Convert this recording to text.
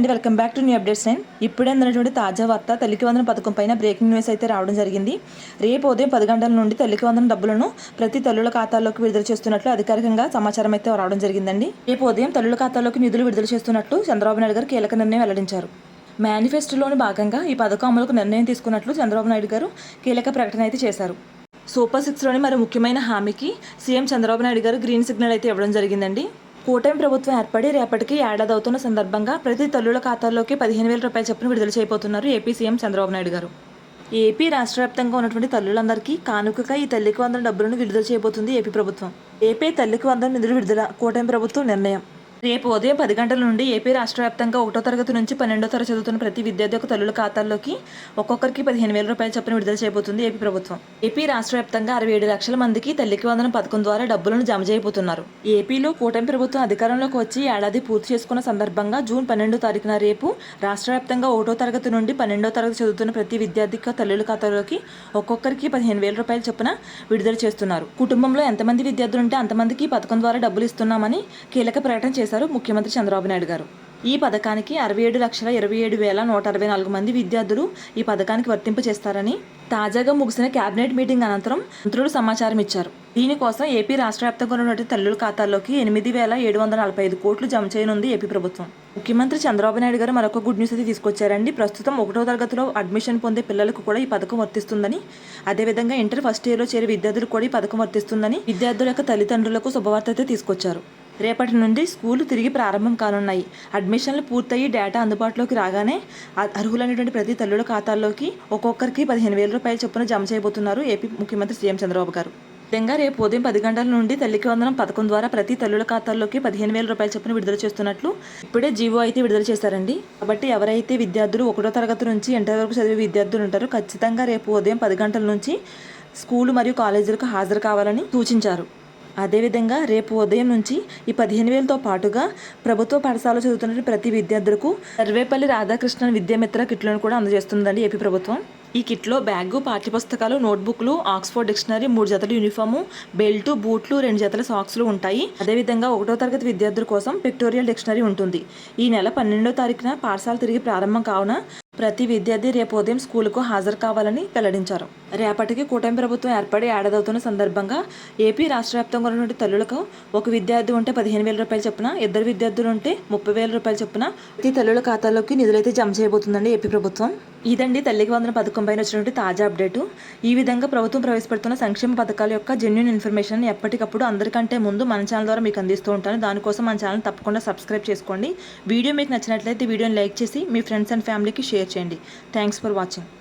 అండి. Welcome back to new updates nine. ఇప్పుడే అందినటువంటి తాజా వార్త. తల్లికి పథకం పైన బ్రేకింగ్ న్యూస్ అయితే రావడం జరిగింది. రేపు ఉదయం పది గంటల నుండి తల్లికి వందన డబ్బులను ప్రతి తల్లుల ఖాతాల్లోకి విడుదల చేస్తున్నట్లు అధికారికంగా సమాచారం అయితే రావడం జరిగిందండి. రేపు ఉదయం తల్లుల ఖాతాల్లోకి నిధులు విడుదల చేస్తున్నట్లు చంద్రబాబు నాయుడు గారు కీలక నిర్ణయం వెల్లడించారు. మేనిఫెస్టోలోని భాగంగా ఈ పథకం అమలుకు నిర్ణయం తీసుకున్నట్లు చంద్రబాబు నాయుడు గారు కీలక ప్రకటన అయితే చేశారు. సూపర్ సిక్స్లోని మరి ముఖ్యమైన హామీకి సీఎం చంద్రబాబు నాయుడు గారు గ్రీన్ సిగ్నల్ అయితే ఇవ్వడం జరిగిందండి. కూటమి ప్రభుత్వం ఏర్పడి రేపటికి ఏడాది అవుతున్న సందర్భంగా ప్రతి తల్లుల ఖాతాల్లోకి పదిహేను వేల రూపాయల చొప్పున విడుదల చేయబోతున్నారు ఏపీ సీఎం చంద్రబాబు నాయుడు గారు. ఏపీ రాష్ట్ర వ్యాప్తంగా ఉన్నటువంటి తల్లులందరికీ కానుకగా ఈ తల్లికి వందల డబ్బులను విడుదల చేయబోతుంది ఏపీ ప్రభుత్వం. ఏపీ తల్లికి వందల నిధులు విడుదల కూటమి ప్రభుత్వం నిర్ణయం. రేపు ఉదయం పది గంటల నుండి ఏపీ రాష్ట్ర వ్యాప్తంగా ఒకటో తరగతి నుంచి పన్నెండో తరగతి చదువుతున్న ప్రతి విద్యార్థి యొక్క తల్లుల ఖాతాల్లోకి ఒక్కొక్కరికి పదిహేను వేల రూపాయల చొప్పున విడుదల చేయబోతుంది ఏపీ ప్రభుత్వం. ఏపీ రాష్ట్ర వ్యాప్తంగా అరవై ఏడు లక్షల మందికి తల్లికి వందన పథకం ద్వారా డబ్బులను జమ చేయబోతున్నారు. ఏపీలో కూటమి ప్రభుత్వం అధికారంలోకి వచ్చి ఏడాది పూర్తి చేసుకున్న సందర్భంగా జూన్ పన్నెండో తారీఖున రేపు రాష్ట్ర వ్యాప్తంగా ఒకటో తరగతి నుండి పన్నెండో తరగతి చదువుతున్న ప్రతి విద్యార్థి యొక్క తల్లుల ఖాతాలోకి ఒక్కొక్కరికి పదిహేను వేల రూపాయల చొప్పున విడుదల చేస్తున్నారు. కుటుంబంలో ఎంతమంది విద్యార్థులు ఉంటే అంతమందికి పథకం ద్వారా డబ్బులు ఇస్తున్నామని కీలక ప్రకటన చేశారు. ముఖ్యమంత్రి చంద్రబాబు నాయుడు గారు. ఈ పథకానికి అరవై ఏడు లక్షల ఇరవై ఏడు వేల నూట అరవై నాలుగు మంది విద్యార్థులు ఈ పథకానికి వర్తింపు చేస్తారని తాజాగా ముగిసిన కేబినెట్ మీటింగ్ అనంతరం మంత్రులు సమాచారం ఇచ్చారు. దీనికోసం ఏపీ రాష్ట్ర వ్యాప్తంగా ఉన్నటువంటి తల్లుల ఖాతాల్లోకి ఎనిమిది వేల ఏడు వందల నలభై ఐదు కోట్లు జమ చేయనుంది ఏపీ ప్రభుత్వం. ముఖ్యమంత్రి చంద్రబాబు నాయుడు గారు మరొక గుడ్ న్యూస్ అయితే తీసుకొచ్చారండి. ప్రస్తుతం ఒకటో తరగతిలో అడ్మిషన్ పొందే పిల్లలకు కూడా ఈ పథకం వర్తిస్తుందని అదేవిధంగా ఇంటర్ ఫస్ట్ ఇయర్లో చేరే విద్యార్థులకు కూడా ఈ పథకం వర్తిస్తుందని విద్యార్థుల యొక్క తల్లిదండ్రులకు శుభవార్త అయితే తీసుకొచ్చారు. రేపటి నుండి స్కూలు తిరిగి ప్రారంభం కానున్నాయి. అడ్మిషన్లు పూర్తయి డేటా అందుబాటులోకి రాగానే అర్హులైనటువంటి ప్రతి తల్లుల ఖాతాల్లోకి ఒక్కొక్కరికి పదిహేను వేల రూపాయల చొప్పున జమ చేయబోతున్నారు ఏపీ ముఖ్యమంత్రి సీఎం చంద్రబాబు గారు. విధంగా రేపు ఉదయం పది గంటల నుండి తల్లికి వందనం పథకం ద్వారా ప్రతి తల్లుల ఖాతాల్లోకి పదిహేను వేల రూపాయల చొప్పున విడుదల చేస్తున్నట్లు ఇప్పుడే జీవో అయితే విడుదల చేశారండి. కాబట్టి ఎవరైతే విద్యార్థులు ఒకటో తరగతి నుంచి ఇంటర్ వరకు చదివే విద్యార్థులు ఉంటారో ఖచ్చితంగా రేపు ఉదయం పది గంటల నుంచి స్కూలు మరియు కాలేజీలకు హాజరు కావాలని సూచించారు. అదేవిధంగా రేపు ఉదయం నుంచి ఈ పదిహేను వేలతో పాటుగా ప్రభుత్వ పాఠశాలలో చదువుతున్న ప్రతి విద్యార్థులకు సర్వేపల్లి రాధాకృష్ణన్ విద్యామిత్ర కిట్లను కూడా అందజేస్తుందండి ఏపీ ప్రభుత్వం. ఈ కిట్లో బ్యాగు పాఠ్యపుస్తకాలు నోట్బుక్లు ఆక్స్ఫోర్డ్ డిక్షనరీ మూడు జతల యూనిఫాము బెల్ట్ బూట్లు రెండు జతల సాక్స్లు ఉంటాయి. అదేవిధంగా ఒకటో తరగతి విద్యార్థుల కోసం పిక్టోరియల్ డిక్షనరీ ఉంటుంది. ఈ నెల పన్నెండో తారీఖున పాఠశాల తిరిగి ప్రారంభం కావున ప్రతి విద్యార్థి రేపు ఉదయం స్కూలుకు హాజరు కావాలని వెల్లడించారు. రేపటికి కూటమి ప్రభుత్వం ఏర్పడి ఏడాదవుతున్న సందర్భంగా ఏపీ రాష్ట్ర వ్యాప్తంగా ఉన్నటువంటి తల్లులకు ఒక విద్యార్థి ఉంటే పదిహేను వేల రూపాయలు చొప్పున ఇద్దరు విద్యార్థులు ఉంటే ముప్పై వేల రూపాయలు చొప్పున ప్రతి తల్లుల ఖాతాలోకి నిధులైతే జమ చేయబోతుందండి ఏపీ ప్రభుత్వం. ఇదండి తల్లికి వందన పథకం పైన వచ్చినటువంటి తాజా అప్డేటు. ఈ విధంగా ప్రభుత్వం ప్రవేశపెడుతున్న సంక్షేమ పథకాల యొక్క జెన్యున్ ఇన్ఫర్మేషన్ ఎప్పటికప్పుడు అందరికంటే ముందు మన ఛానల్ ద్వారా మీకు అందిస్తూ ఉంటాను. దానికోసం మన ఛానల్ తప్పకుండా సబ్స్క్రైబ్ చేసుకోండి. వీడియో మీకు నచ్చినట్లయితే వీడియోని లైక్ చేసి మీ ఫ్రెండ్స్ అండ్ ఫ్యామిలీకి షేర్ చేయండి. Thanks for watching